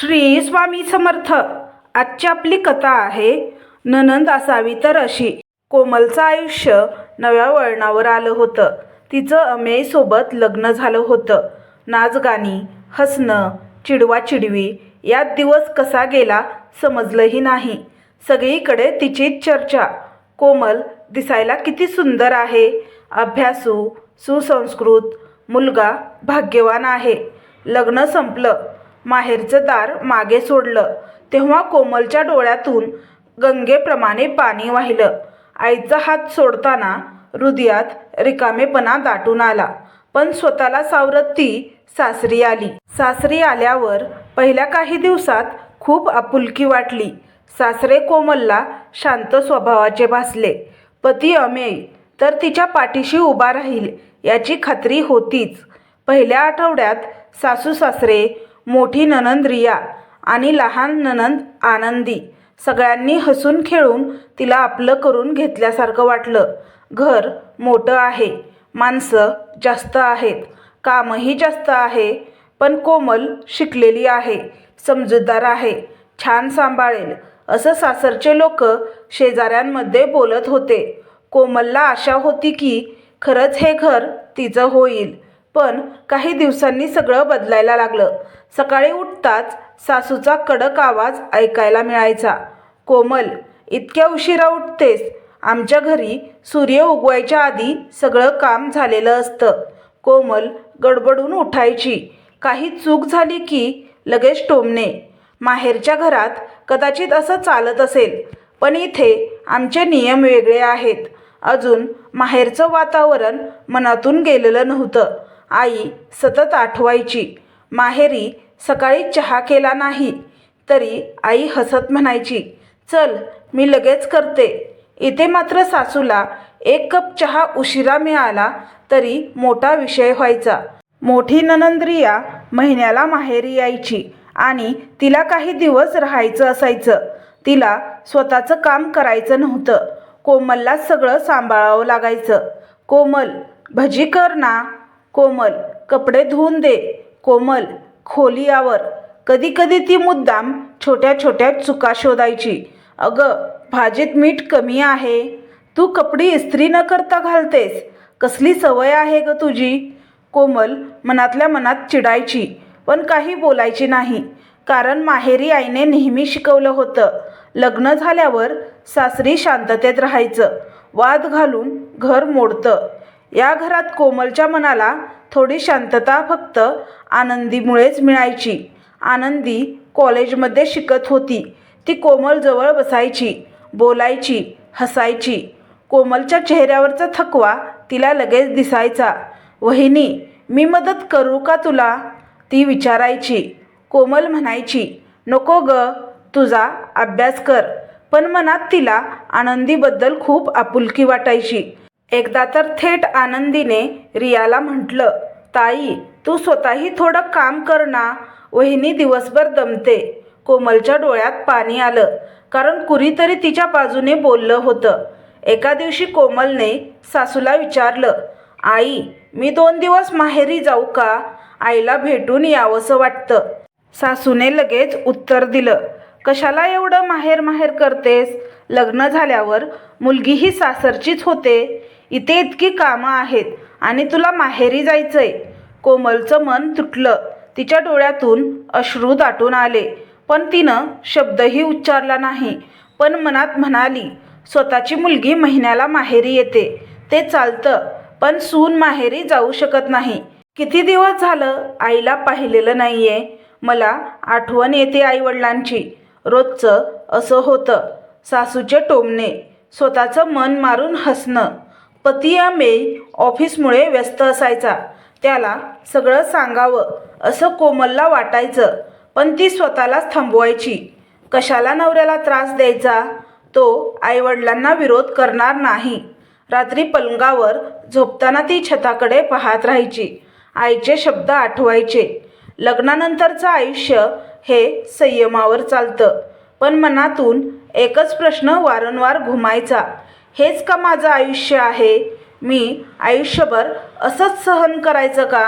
श्री स्वामी समर्थ. आजची आपली कथा आहे ननंद असावी तर अशी. कोमलचं आयुष्य नव्या वळणावर आलं होतं. तिचं अमेयसोबत लग्न झालं होतं. नाचगाणी हसणं चिडवा चिडवी यात दिवस कसा गेला समजलंही नाही. सगळीकडे तिचीच चर्चा. कोमल दिसायला किती सुंदर आहे. अभ्यासू सुसंस्कृत मुलगा भाग्यवान आहे. लग्न संपलं. माहेरचं दार मागे सोडलं. तेव्हा कोमलच्या डोळ्यातून गंगेप्रमाणे पाणी वाहिलं. आईचा हात सोडताना हृदयात रिकामेपणा दाटून आला. पण स्वतःला सावरत ती सासरी आली. सासरी आल्यावर पहिल्या काही दिवसात खूप आपुलकी वाटली. सासरे कोमलला शांत स्वभावाचे भासले. पती अमेय तर तिच्या पाठीशी उभा राहील याची खात्री होतीच. पहिल्या आठवड्यात सासू सासरे मोठी ननंद रिया आणि लहान ननंद आनंदी. सगळ्यांनी हसून खेळून तिला आपलं करून घेतल्यासारखं वाटलं. घर मोठं आहे. माणसं जास्त आहेत. कामही जास्त आहे. पण कोमल शिकलेली आहे. समजूतदार आहे. छान सांभाळेल. असं सासरचे लोक शेजाऱ्यांमध्ये बोलत होते. कोमलला आशा होती की खरंच हे घर तिचं होईल. पण काही दिवसांनी सगळं बदलायला लागलं. सकाळी उठताच सासूचा कडक आवाज ऐकायला मिळायचा. कोमल इतक्या उशिरा उठतेस. आमच्या घरी सूर्य उगवायच्या आधी सगळं काम झालेलं असतं. कोमल गडबडून उठायची. काही चूक झाली की लगेच टोमणे. माहेरच्या घरात कदाचित असं चालत असेल पण इथे आमचे नियम वेगळे आहेत. अजून माहेरचं वातावरण मनातून गेलेलं नव्हतं. आई सतत आठवायची. माहेरी सकाळी चहा केला नाही तरी आई हसत म्हणायची चल मी लगेच करते. इथे मात्र सासूला एक कप चहा उशिरा मिळाला तरी मोठा विषय व्हायचा. मोठी ननंद्रिया महिन्याला माहेरी यायची आणि तिला काही दिवस राहायचं असायचं. तिला स्वतःचं काम करायचं नव्हतं. कोमलला सगळं सांभाळावं लागायचं. कोमल भजी कर ना. कोमल कपडे धुवून दे. कोमल खोली आवर कधी कधी ती मुद्दाम छोट्या छोट्या चुका शोधायची. अगं भाजीत मीठ कमी आहे. तू कपडी इस्त्री न करता घालतेस. कसली सवय आहे ग तुझी? कोमल मनातल्या मनात चिडायची पण काही बोलायची नाही. कारण माहेरी आईने नेहमी शिकवलं होतं लग्न झाल्यावर सासरी शांततेत राहायचं वाद घालून घर मोडतं. या घरात कोमलच्या मनाला थोडी शांतता फक्त आनंदीमुळेच मिळायची. आनंदी कॉलेजमध्ये शिकत होती. ती कोमलजवळ बसायची बोलायची हसायची. कोमलच्या चेहऱ्यावरचा थकवा तिला लगेच दिसायचा. वहिनी मी मदत करू का तुला? ती विचारायची. कोमल म्हणायची नको ग तुझा अभ्यास कर. पण मनात तिला आनंदीबद्दल खूप आपुलकी वाटायची. एकदा तर थेट आनंदीने रियाला म्हटलं ताई तू स्वतःही थोडं काम कर ना. वहिनी दिवसभर दमते. कोमलच्या डोळ्यात पाणी आलं कारण कुणीतरी तिच्या बाजूने बोललं होतं. एका दिवशी कोमलने सासूला विचारलं आई मी दोन दिवस माहेरी जाऊ का? आईला भेटून यावंसं वाटतं. सासूने लगेच उत्तर दिलं कशाला एवढं माहेर माहेर करतेस? लग्न झाल्यावर मुलगीही सासरचीच होते. इथे इतकी कामं आहेत आणि तुला माहेरी जायचंय. कोमलचं मन तुटलं. तिच्या डोळ्यातून अश्रू दाटून आले. पण तिनं शब्दही उच्चारला नाही. पण मनात म्हणाली स्वतःची मुलगी महिन्याला माहेरी येते. ते चालतं. पण सून माहेरी जाऊ शकत नाही. किती दिवस झालं आईला पाहिलेलं नाही आहे मला आठवण येते आईवडिलांची. रोजचं असं होतं. सासूचे टोमणे. स्वतःचं मन मारून हसणं. पती या मेय ऑफिसमुळे व्यस्त असायचा. त्याला सगळं सांगावं असं कोमलला वाटायचं पण ती स्वतःलाच थांबवायची. कशाला नवऱ्याला त्रास द्यायचा? तो आईवडिलांना विरोध करणार नाही. रात्री पलंगावर झोपताना ती छताकडे पाहत राहायची. आईचे शब्द आठवायचे. लग्नानंतरचं आयुष्य हे संयमावर चालतं पण मनातून एकच प्रश्न वारंवार घुमायचा. हेच का माझं आयुष्य आहे? मी आयुष्यभर असंच सहन करायचं का?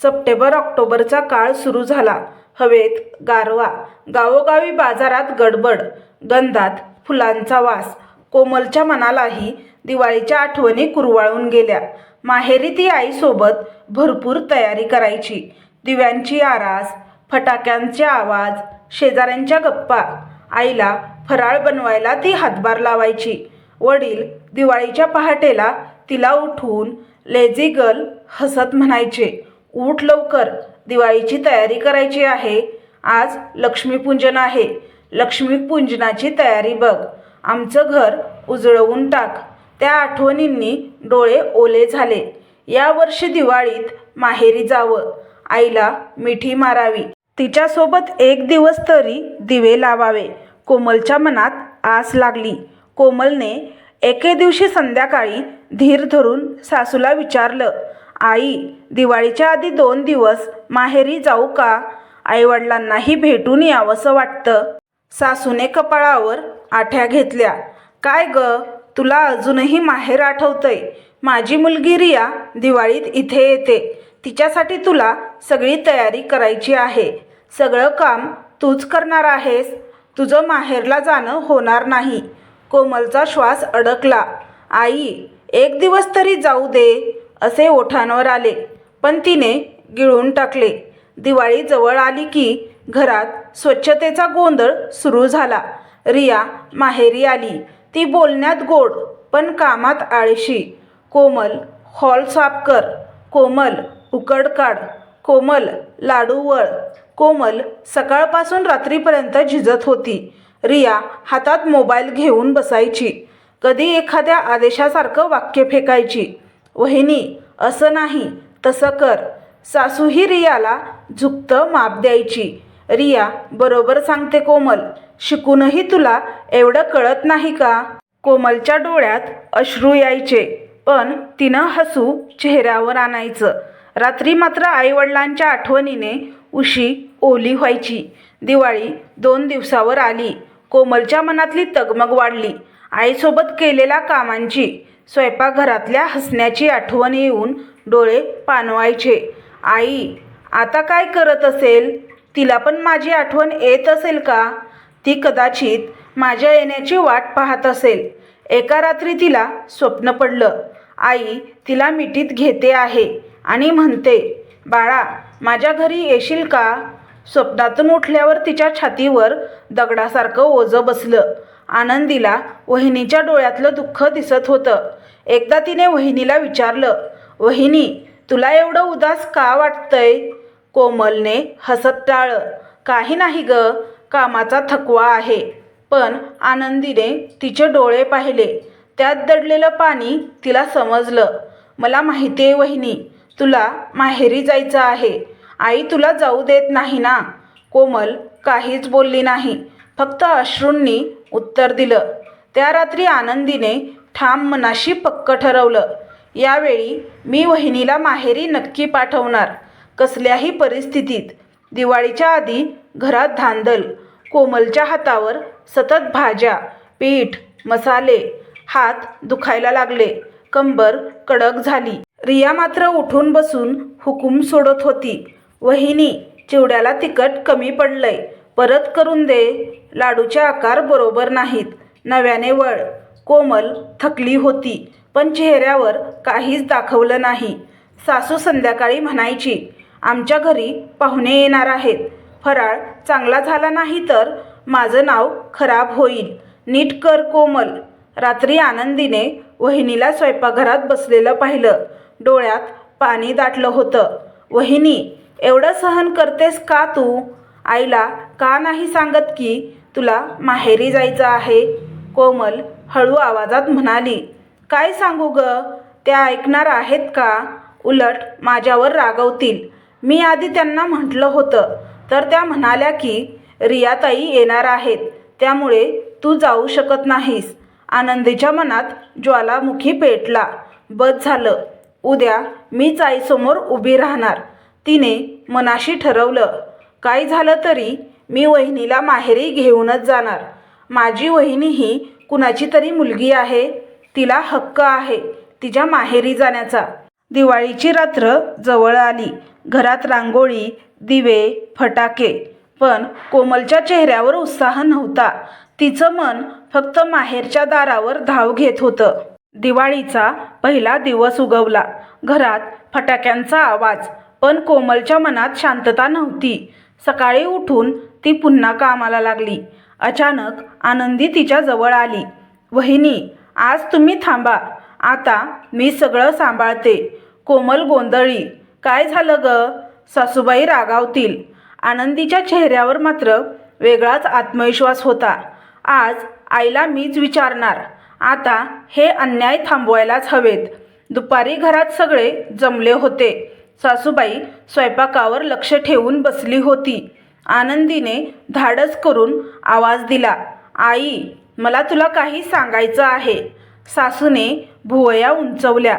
सप्टेंबर ऑक्टोबरचा काळ सुरू झाला. हवेत गारवा गावोगावी बाजारात गडबड गंधात फुलांचा वास कोमलच्या मनालाही दिवाळीच्या आठवणी कुरवाळून गेल्या. माहेरी ती आईसोबत भरपूर तयारी करायची. दिव्यांची आरास फटाक्यांचे आवाज शेजाऱ्यांच्या गप्पा आईला फराळ बनवायला ती हातभार लावायची. वडील दिवाळीच्या पहाटेला तिला उठून लेझी गर्ल हसत म्हणायचे उठ लवकर दिवाळीची तयारी करायची आहे. आज लक्ष्मीपूजन आहे. लक्ष्मीपूजनाची तयारी बघ. आमचं घर उजळवून टाक. त्या आठवणींनी डोळे ओले झाले. यावर्षी दिवाळीत माहेरी जावं. आईला मिठी मारावी. तिच्यासोबत एक दिवस तरी दिवे लावावे. कोमलच्या मनात आस लागली. कोमलने एके दिवशी संध्याकाळी धीर धरून सासूला विचारलं आई दिवाळीच्या आधी दोन दिवस माहेरी जाऊ का? आईवडिलांनाही भेटून यावंसं वाटतं. सासूने कपाळावर आठ्या घेतल्या काय ग तुला अजूनही माहेर आठवतंय? माझी मुलगी रिया दिवाळीत इथे येते. तिच्यासाठी तुला सगळी तयारी करायची आहे. सगळं काम तूच करणार आहेस. तुझं माहेरला जाणं होणार नाही. कोमलचा श्वास अडकला. आई एक दिवस तरी जाऊ दे असे ओठांवर आले. पण तिने गिळून टाकले. दिवाळी जवळ आली की घरात स्वच्छतेचा गोंधळ सुरू झाला. रिया माहेरी आली. ती बोलण्यात गोड पण कामात आळशी. कोमल हॉल साफ कर. कोमल उकड काढ. कोमल लाडू वळ. कोमल सकाळपासून रात्रीपर्यंत झिजत होती. रिया हातात मोबाईल घेऊन बसायची. कधी एखाद्या आदेशासारखं वाक्य फेकायची. वहिनी असं नाही तसं कर सासूही रियाला झुकतं माप द्यायची. रिया बरोबर सांगते कोमल. शिकूनही तुला एवढं कळत नाही का कोमलच्या डोळ्यात अश्रू यायचे. पण तिनं हसू चेहऱ्यावर आणायचं. रात्री मात्र आईवडिलांच्या आठवणीने उशी ओली व्हायची. दिवाळी दोन दिवसावर आली. कोमलच्या मनातली तगमग वाढली. आईसोबत केलेल्या कामांची स्वयंपाकघरातल्या हसण्याची आठवण येऊन डोळे पानवायचे. आई आता काय करत असेल? तिला पण माझी आठवण येत असेल का? ती कदाचित माझ्या येण्याची वाट पाहत असेल. एका रात्री तिला स्वप्न पडलं. आई तिला मिठीत घेते आहे आणि म्हणते बाळा माझ्या घरी येशील का? स्वप्नातून उठल्यावर तिच्या छातीवर दगडासारखं ओझं बसलं. आनंदीला वहिनीच्या डोळ्यातलं दुःख दिसत होतं. एकदा तिने वहिनीला विचारलं वहिनी तुला एवढं उदास का वाटतंय? कोमलने हसत टाळं काही नाही ग कामाचा थकवा आहे. पण आनंदीने तिचे डोळे पाहिले. त्यात दडलेलं पाणी तिला समजलं. मला माहिती आहे वहिनी तुला माहेरी जायचं आहे. आई तुला जाऊ देत नाही ना? कोमल काहीच बोलली नाही. फक्त अश्रूंनी उत्तर दिलं. त्या रात्री आनंदीने ठाम मनाशी पक्क ठरवलं. यावेळी मी वहिनीला माहेरी नक्की पाठवणार. कसल्याही परिस्थितीत दिवाळीच्या आधी घरात धांदल. कोमलच्या हातावर सतत भाज्या पीठ मसाले हात दुखायला लागले. कंबर कडक झाली. रिया मात्र उठून बसून हुकूम सोडत होती. वहिनी चिवड्याला तिखट कमी पडलंय. परत करून दे. लाडूचे आकार बरोबर नाहीत. नव्याने वळ. कोमल थकली होती पण चेहऱ्यावर काहीच दाखवलं नाही. सासू संध्याकाळी म्हणायची आमच्या घरी पाहुणे येणार आहेत. फराळ चांगला झाला नाही तर माझं नाव खराब होईल. नीट कर कोमल. रात्री आनंदीने वहिनीला स्वयंपाकघरात बसलेलं पाहिलं. डोळ्यात पाणी दाटलं होतं. वहिनी एवढं सहन करतेस का तू? आईला का नाही सांगत की तुला माहेरी जायचं आहे? कोमल हळू आवाजात म्हणाली काय सांगू ग? त्या ऐकणार आहेत का? उलट माझ्यावर रागवतील. मी आधी त्यांना म्हटलं होतं तर त्या म्हणाल्या की रियाताई येणार आहेत त्यामुळे तू जाऊ शकत नाहीस. आनंदीच्या मनात ज्वालामुखी पेटला. बस झालं. उद्या मीच आईसमोर उभी राहणार. तिने मनाशी ठरवलं काय झालं तरी मी वहिनीला माहेरी घेऊनच जाणार. माझी वहिनी ही कुणाची तरी मुलगी आहे तिला हक्क आहे तिच्या माहेरी जाण्याचा. दिवाळीची रात्र जवळ आली. घरात रांगोळी दिवे फटाके. पण कोमलच्या चेहऱ्यावर उत्साह नव्हता. तिचं मन फक्त माहेरच्या दारावर धाव घेत होतं. दिवाळीचा पहिला दिवस उगवला. घरात फटाक्यांचा आवाज पण कोमलच्या मनात शांतता नव्हती. सकाळी उठून ती पुन्हा कामाला लागली. अचानक आनंदी तिच्या जवळ आली. वहिनी आज तुम्ही थांबा. आता मी सगळं सांभाळते. कोमल गोंधळी. काय झालं ग? सासूबाई रागावतील. आनंदीच्या चेहऱ्यावर मात्र वेगळाच आत्मविश्वास होता. आज आईला मीच विचारणार. आता हे अन्याय थांबवायलाच हवेत. दुपारी घरात सगळे जमले होते. सासूबाई स्वयंपाकावर लक्ष ठेवून बसली होती. आनंदीने धाडस करून आवाज दिला आई मला तुला काही सांगायचं आहे. सासूने भुवया उंचवल्या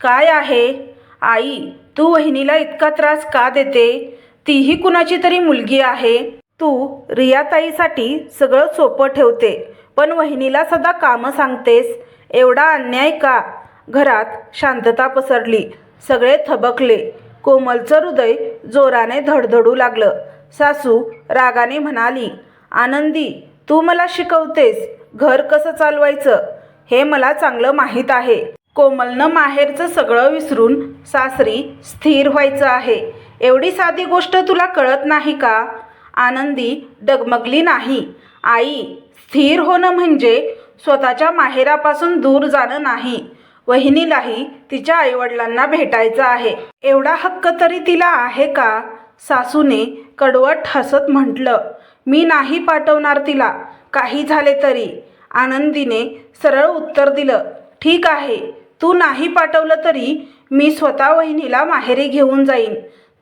काय आहे? आई तू वहिनीला इतका त्रास का देते? तीही कुणाची तरी मुलगी आहे. तू रियाताईसाठी सगळं सोपं ठेवते पण वहिनीला सदा कामं सांगतेस. एवढा अन्याय का? घरात शांतता पसरली सगळे थबकले. कोमलचं हृदय जोराने धडधडू लागलं. सासू रागाने म्हणाली आनंदी तू मला शिकवतेस घर कसं चालवायचं? हे मला चांगलं माहीत आहे. कोमलनं माहेरचं सगळं विसरून सासरी स्थिर व्हायचं आहे. एवढी साधी गोष्ट तुला कळत नाही का? आनंदी डगमगली नाही. आई स्थिर होणं म्हणजे स्वतःच्या माहेरापासून दूर जाणं नाही. वहिनीलाही तिच्या आईवडिलांना भेटायचं आहे. एवढा हक्क तरी तिला आहे का? सासूने कडवट हसत म्हटलं मी नाही पाठवणार तिला. काही झाले तरी. आनंदीने सरळ उत्तर दिलं ठीक आहे. तू नाही पाठवलं तरी मी स्वतः वहिनीला माहेरी घेऊन जाईन.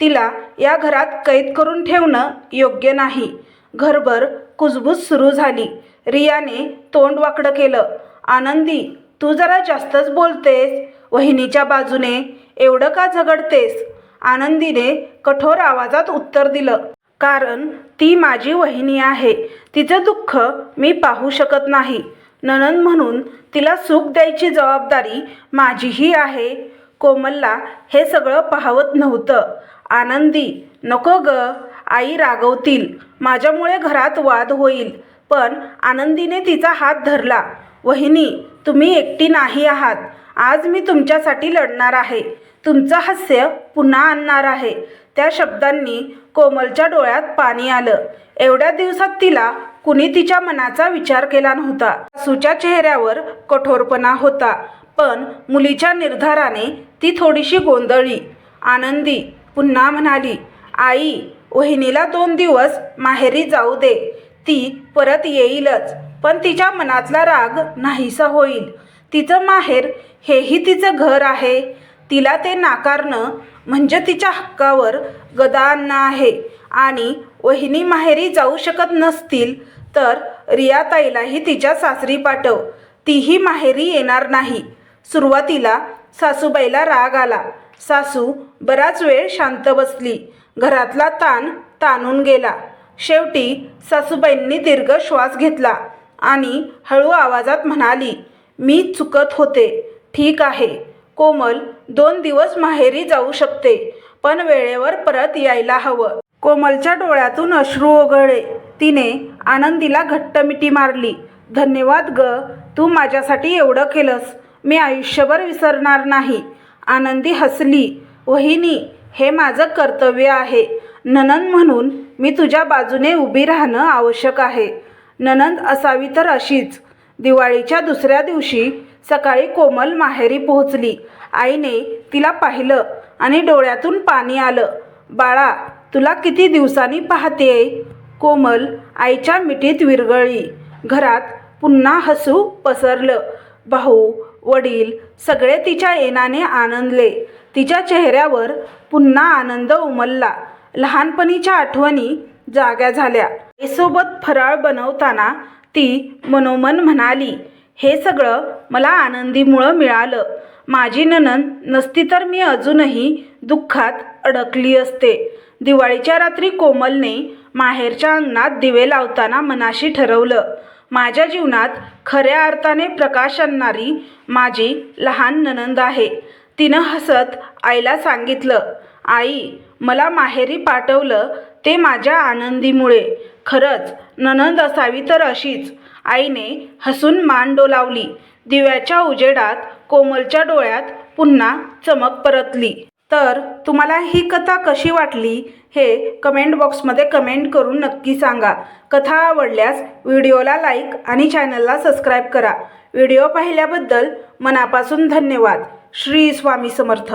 तिला या घरात कैद करून ठेवणं योग्य नाही. घरभर कुजबूज सुरू झाली. रियाने तोंड वाकडं केलं. आनंदी तू जरा जास्तच बोलतेस वहिनीच्या बाजूने एवढं का झगडतेस? आनंदीने कठोर आवाजात उत्तर दिलं. कारण ती माझी वहिनी आहे तिचं दुःख मी पाहू शकत नाही. ननंद म्हणून तिला सुख द्यायची जबाबदारी माझीही आहे. कोमलला हे सगळं पाहवत नव्हतं. आनंदी नको ग आई रागवतील माझ्यामुळे घरात वाद होईल. पण आनंदीने तिचा हात धरला. वहिनी तुम्ही एकटी नाही आहात. आज मी तुमच्यासाठी लढणार आहे. तुमचं हास्य पुन्हा आणणार आहे. त्या शब्दांनी कोमलच्या डोळ्यात पाणी आलं. एवढ्या दिवसात तिला कुणी तिच्या मनाचा विचार केला नव्हता. सुच्या चेहऱ्यावर कठोरपणा होता पण मुलीच्या निर्धाराने ती थोडीशी गोंधळली. आनंदी पुन्हा म्हणाली आई वहिनीला दोन दिवस माहेरी जाऊ दे. ती परत येईलच. पण तिच्या मनातला राग नाहीसा होईल. तिचं माहेर हेही तिचं घर आहे. तिला ते नाकारणं म्हणजे तिच्या हक्कावर गदा आणणं आहे. आणि वहिनी माहेरी जाऊ शकत नसतील तर रियाताईलाही तिच्या सासरी पाठव. तीही माहेरी येणार नाही. सुरुवातीला सासूबाईला राग आला. सासू बराच वेळ शांत बसली. घरातला ताण ताणून गेला. शेवटी सासूबाईंनी दीर्घ श्वास घेतला. आणि हळू आवाजात म्हणाली मी चुकत होते. ठीक आहे. कोमल दोन दिवस माहेरी जाऊ शकते पण वेळेवर परत यायला हवं. कोमलच्या डोळ्यातून अश्रू ओघळे तिने आनंदीला घट्ट मिठी मारली. धन्यवाद ग तू माझ्यासाठी एवढं केलंस. मी आयुष्यभर विसरणार नाही. आनंदी हसली. वहिनी हे माझं कर्तव्य आहे. ननन म्हणून मी तुझ्या बाजूने उभी राहणं आवश्यक आहे. ननंद असावी तर अशीच. दिवाळीच्या दुसऱ्या दिवशी सकाळी कोमल माहेरी पोहोचली. आईने तिला पाहिलं आणि डोळ्यातून पाणी आलं. बाळा तुला किती दिवसांनी पाहते? कोमल आईच्या मिठीत विरघळली घरात पुन्हा हसू पसरलं. भाऊ वडील सगळे तिच्या येण्याने आनंदले. तिच्या चेहऱ्यावर पुन्हा आनंद उमलला. लहानपणीच्या आठवणी जाग्या झाल्या. सोबत फराळ बनवताना ती मनोमन म्हणाली हे सगळं मला आनंदीमुळं मिळालं. माझी ननंद नसती तर मी अजूनही दुःखात अडकली असते. दिवाळीच्या रात्री कोमलने माहेरच्या अंगणात दिवे लावताना मनाशी ठरवलं. माझ्या जीवनात खऱ्या अर्थाने प्रकाश आणणारी माझी लहान ननंद आहे. तिनं हसत आईला सांगितलं आई मला माहेरी पाठवलं ते माझ्या आनंदीमुळे. खरंच ननंद असावी तर अशीच. आईने हसून मान डोलावली. दिव्याच्या उजेडात कोमलच्या डोळ्यात पुन्हा चमक परतली. तर तुम्हाला ही कथा कशी वाटली हे कमेंट बॉक्समध्ये कमेंट करून नक्की सांगा. कथा आवडल्यास व्हिडिओला लाईक आणि चॅनलला सबस्क्राईब करा. व्हिडिओ पाहिल्याबद्दल मनापासून धन्यवाद. श्री स्वामी समर्थ.